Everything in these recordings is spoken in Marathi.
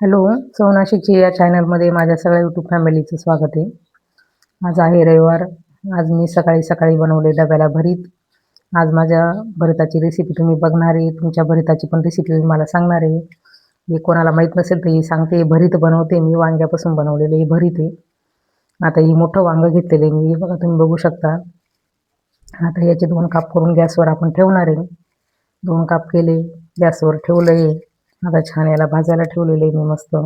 हॅलो सौनाशिकची या चॅनलमध्ये माझ्या सगळ्या यूट्यूब फॅमिलीचं स्वागत आहे. आज आहे रविवार. आज मी सकाळी सकाळी बनवले डब्याला भरीत. आज माझ्या भरिताची रेसिपी तुम्ही बघणार आहे. तुमच्या भरिताची पण रेसिपी मला सांगणार आहे. हे कोणाला माहीत नसेल तर ही सांगते. भरीत बनवते मी. वांग्यापासून बनवलेलं हे भरीत आहे. आता ही मोठं वांगं घेतलेलं आहे मी. हे बघा तुम्ही बघू शकता. आता याचे दोन काप करून गॅसवर आपण ठेवणार आहे. दोन काप केले गॅसवर ठेवलं आहे आता छान याला भाजायला ठेवलेलं आहे मी मस्त.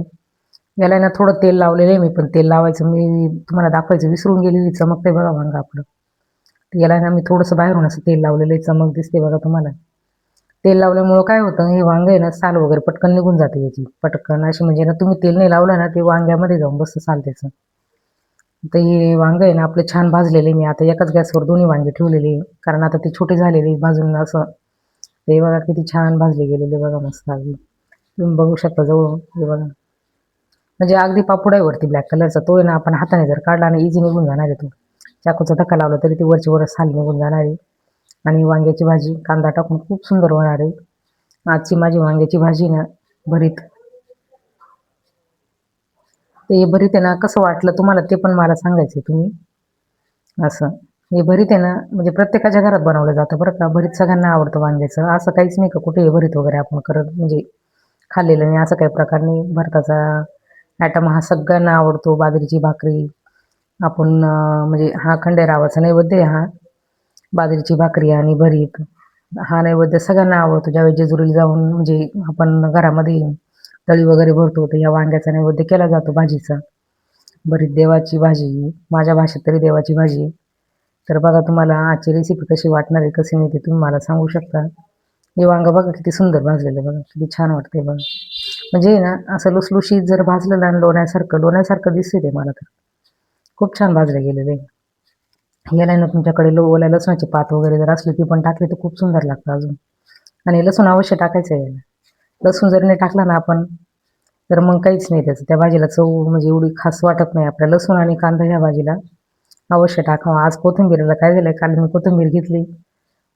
याला ना थोडं तेल लावलेलं आहे मी पण तेल लावायचं मी तुम्हाला दाखवायचं विसरून गेलेली चमकते बघा वांगा आपलं. तर याला आहे ना मी थोडंसं बाहेरून असं तेल लावलेलं आहे चमक दिसते बघा तुम्हाला. तेल लावल्यामुळं काय होतं हे वांग आहे ना साल वगैरे पटकन निघून जाते याची. पटकन अशी म्हणजे ना तुम्ही तेल नाही लावलं ना ते वांग्यामध्ये जाऊन बसतं साल त्याचं. तर हे वांग आहे ना आपलं छान भाजलेले मी आता एकाच गॅसवर दोन्ही वांगे ठेवलेले कारण आता ते छोटे झालेले भाजून असं. ते बघा किती छान भाजले गेलेले बघा मस्त अगदी. तुम्ही बघू शकता जवळ. हे बघा. म्हणजे अगदी पापूड आहे वरती ब्लॅक कलरचा तो आहे ना आपण हाताने जर काढला आणि इझी निघून जाणार आहे तो. चाकूचा धक्का लावला तरी ती वरची वर साल निघून जाणार आहे. आणि वांग्याची भाजी कांदा टाकून खूप सुंदर होणार आहे. आजची माझी वांग्याची भाजी ना भरीत. ते हे भरीत आहे ना कसं वाटलं तुम्हाला ते पण मला सांगायचं आहे तुम्ही. असं. हे भरीत आहे ना म्हणजे प्रत्येकाच्या घरात बनवलं जातं बरं का. भरीत सगळ्यांना आवडतं वांग्याचं. असं काहीच नाही का कुठे भरीत वगैरे आपण करत म्हणजे खाल्लेलं नाही असं काही प्रकार नाही. भरताचा ॲटम हा सगळ्यांना आवडतो बाजरीची भाकरी. आपण म्हणजे हा खंडेरावाचा नैवेद्य आहे हा. बाजरीची भाकरी आणि भरीत. हा नैवेद्य सगळ्यांना आवडतो. ज्यावेळी जेजुरीला जाऊन म्हणजे आपण घरामध्ये तळी वगैरे भरतो तर या वांग्याचा नैवेद्य केला जातो भाजीचा. भरीत देवाची भाजी माझ्या भाषेत तरी देवाची भाजी. तर बघा तुम्हाला आजची रेसिपी कशी वाटणार आहे कशी नाही ते तुम्ही मला सांगू शकता. हे वांगं बघा किती सुंदर भाजलेलं बघा किती छान वाटते बघा. म्हणजे ना असं लुसलुशीत जर भाजलेलं आणि लोण्यासारखं लोण्यासारखं दिसते ते मला तर. खूप छान भाजले गेलेले. आहे याला ना तुमच्याकडे लो ओल्या लसणाची पात वगैरे जर असली ती पण टाकली तर खूप सुंदर लागतं अजून. आणि लसूण अवश्य टाकायचं आहे याला. लसूण जर नाही टाकला ना आपण तर मग काहीच नाही त्याचं. त्या भाजीला चव म्हणजे एवढी खास वाटत नाही. आपल्या लसूण आणि कांदा ह्या भाजीला अवश्य टाकावा. आज कोथिंबीरला काय झालं काल मी कोथिंबीर घेतली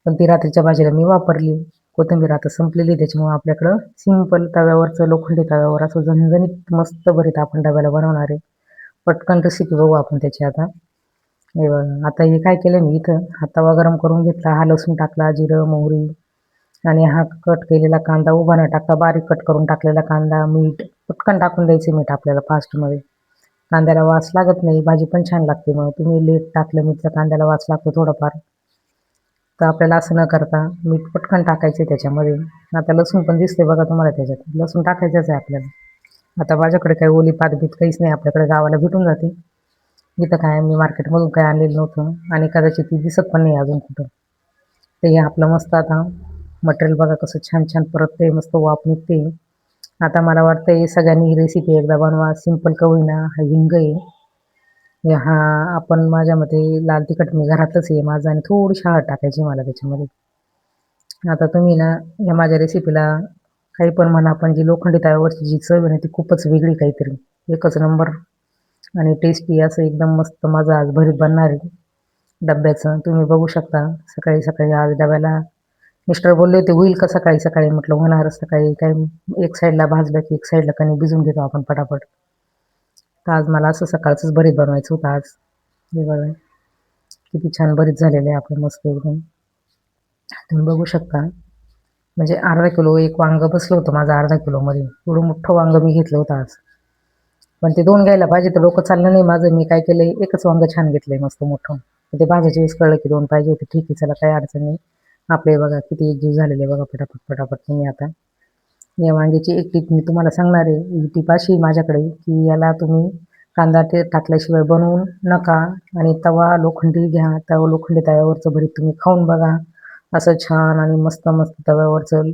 पण ती रात्रीच्या भाजीला मी वापरली. कोथिंबीर आता संपलेली त्याच्यामुळं आपल्याकडं सिंपल तव्यावरचं लोखंडी तव्यावर असं झणझणीत मस्त भरीत आपण डब्याला बनवणार आहे. पटकन रेसिपी बघू आपण त्याची आता. हे बघा आता हे काय केलं मी इथं? हा तवा गरम करून घेतला हा लसूण टाकला जिरं मोहरी आणि हा कट केलेला कांदा उभा न टाकता बारीक कट करून टाकलेला कांदा मीठ पटकन टाकून द्यायचं मीठ आपल्याला फास्टमध्ये. कांद्याला वास लागत नाही भाजी पण छान लागते मग. तुम्ही लेट टाकलं मीठचा तर कांद्याला वास लागतो थोडंफार. तर आपल्याला असं न करता मीठ पटकन टाकायचे त्याच्यामध्ये. आता लसूण पण दिसते बघा तुम्हाला त्याच्यात. लसूण टाकायचंच आहे आपल्याला. आता माझ्याकडे काही ओली पातबीत काहीच नाही आपल्याकडे गावाला भेटून जाते. इथं काय मी मार्केटमधून काय आणलेलं नव्हतं आणि कदाचित ती दिसत पण नाही अजून कुठं. तर हे आपलं मस्त आता मटेरियल बघा कसं छान छान परत ते मस्त वाफ निघते. आता मला वाटतं सगळ्यांनी ही रेसिपी एकदा बनवा. सिंपल का होईना हा हिंग आहे. हा आपण माझ्या मते लाल तिखट मी घरातलंच आहे माझं आणि थोडीशी हळद टाकायची मला त्याच्यामध्ये. आता तुम्ही ना या माझ्या रेसिपीला काही पण म्हणा पण जी लोखंडी तव्यावरची जी चव आहे ना ती खूपच वेगळी काहीतरी. एकच नंबर आणि टेस्टी असं एकदम मस्त माझं आज भरीत बनणार आहे. डब्याचं तुम्ही बघू शकता. सकाळी सकाळी आज डब्याला मिस्टर बोलले होते होईल का सकाळी सकाळी? म्हटलं होणारच सकाळी. काही एक साईडला भाजलं की एक साईडला कणी भिजून घेतो आपण पटापट. तर आज मला असं सकाळचंच भरीत बनवायचं होतं आज. हे बघा. किती छान भरीत झालेलं आहे आपलं मस्त एकदम. तुम्ही बघू शकता. म्हणजे अर्धा किलो एक वांगं बसलं होतं माझं अर्धा किलोमध्ये. एवढं मोठं वांगं मी घेतलं होतं आज. पण ते दोन घ्यायला पाहिजे तर डोकं चाललं नाही माझं. मी काय केलंय? एकच वांगं छान घेतलंय मस्त मोठं. ते भाज्याच्या वेळेस कळलं की दोन पाहिजे होते. ठीक आहे चला काही अडचण नाही. आपले बघा किती एक दिवस झालेले बघा पटापट पटापट तुम्ही आता. या वांग्याची एक टीप मी तुम्हाला सांगणार आहे. ही टीप अशी माझ्याकडे की याला तुम्ही कांदा ते टाकल्याशिवाय बनवून नका आणि तवा लोखंडी घ्या. तवा लोखंडी तव्यावरचं भरीत तुम्ही खाऊन बघा. असं छान आणि मस्त मस्त तव्यावरचं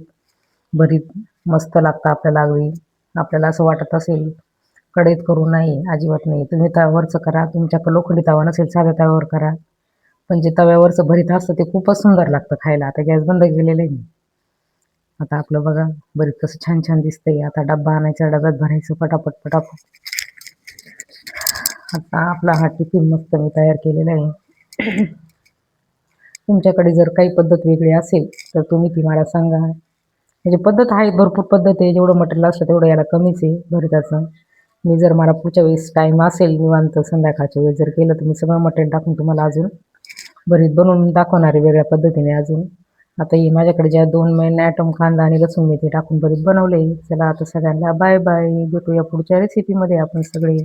भरीत मस्त लागतं आपल्याला अगदी. आपल्याला असं वाटत असेल कडेत करू नाही अजिबात नाही. तुम्ही तव्यावरचं करा. तुमच्याकडे लोखंडी तवा नसेल साध्या तव्यावर करा. पण जे तव्यावरचं भरीत असतं ते खूपच सुंदर लागतं खायला. आता गॅस बंद केलेलं आहे मी. आता आपलं बघा बरीच कसं छान छान दिसतंय. आता डब्बा आणायचा डब्यात भरायचं पटापट पटापट. आता आपला हा टिफिन मस्त मी तयार केलेला आहे. तुमच्याकडे जर काही पद्धत वेगळी असेल तर तुम्ही ती मला सांगा. म्हणजे पद्धत आहे भरपूर पद्धत आहे. जेवढं मटेरियल असतं तेवढं याला कमीच आहे भरताचं. मी जर मला पुढच्या वेळेस टाईम असेल निवांत संध्याकाळच्या वेळेस जर केलं तर मी सगळं मटेरियल टाकून तुम्हाला अजून भरीत बनवून दाखवणार आहे वेगळ्या पद्धतीने अजून. आता ही माझ्याकडे ज्या दोन महिने ॲटम कांदा आणि लसूण मेथी टाकून भरीत बनवले चला आता सगळ्यांना बाय बाय भेटूया पुढच्या रेसिपीमध्ये आपण सगळे.